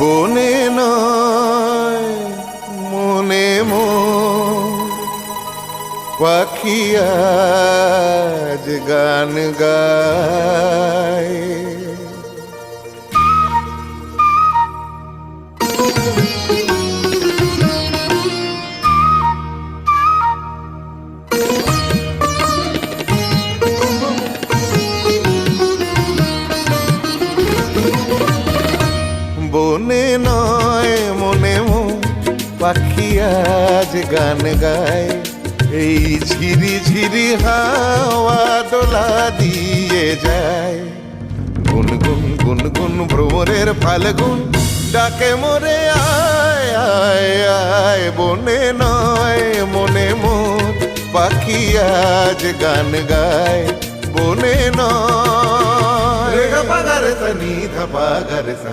বনে নয় মনে মো পাখিয়াজ গান গায়। বনে নয়, মনে মো পাখি আজ গান গায়। এই ঝিরি ঝিরি হাওয়া দোলা দিয়ে যায়। গুন গুন গুন গুন ভ্রমরের ফাল্গুন ডাকে মোরে। আয় আয় আয়, বনে নয়, মনে মোর পাখি আজ গান গায়, বনে নয়। রে গা পা গা সা নি ধা পা সা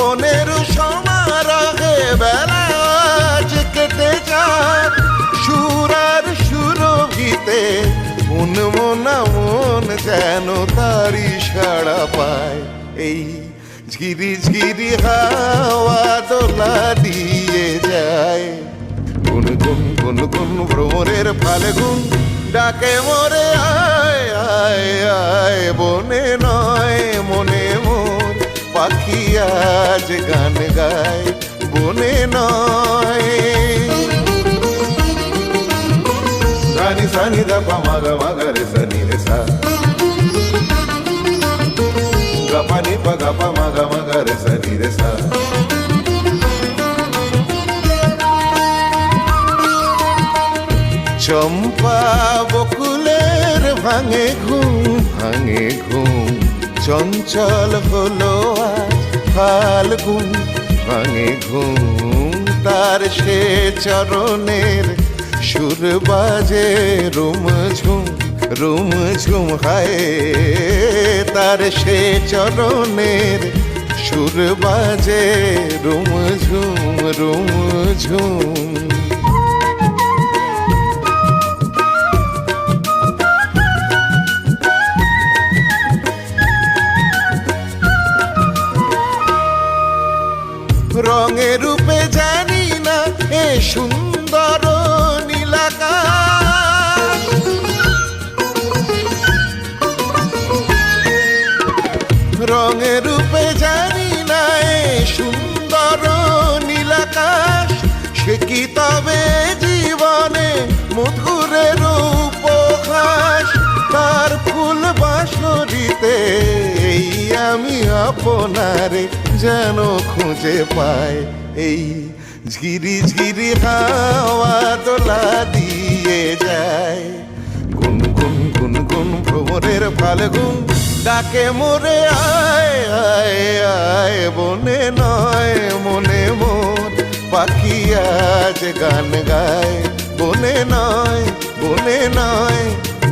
স্বপনের সমারোহে বেলা কেটে যাক সুরার সুরভিতে উন্মনা মন যেন তারি সাড়া পায়। এই ঝিরি ঝিরি হাওয়া দোলা দিয়ে যায়। গুন গুন গুন গুন ভ্রমরের ফাল্গুন ডাকে মরে, আয় আয় আয়, বনে নয় মনে পাখি আজ গান গায়, বনে নয়। সানি সানি, দা, পা, মা, গা মা, গা, রে, সানি, রে, সা। গা, পা, নি, পা, গা, পা, মা, গা, মা সানি, রে, সা। চম্পা বকুলের ভাঙে ঘুম ভাঙে ঘুম। চঞ্চল হলো আজ ফাল্গুন, ভাঙে ঘুম তার সে চরণের। সুর বাজে রুম ঝুম রুম ঝুম হায় তার সে চরণের। সুর বাজে রুম ঝুম রুম ঝুম রঙে রূপে জানি না এ সুন্দর নীলাকা রঙে রূপে জানি না এ সুন্দর নীলাকাশ। সে কি তবে জীবনে মধুরের উপহাস? তার ফুল বাসরিতে এই আমি আপনারে যেন খুঁজে পায়। এই ঝিরি ঝিরি হাওয়া দোলা দিয়ে যায়। গুন গুন গুন গুন ভ্রমরের ফাল্গুন ডাকে মোরে, আয় আয় আয়, বনে নয়, মনে মন পাখি আজ গান গায়। বনে নয় বনে নয়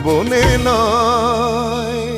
বনে নয়।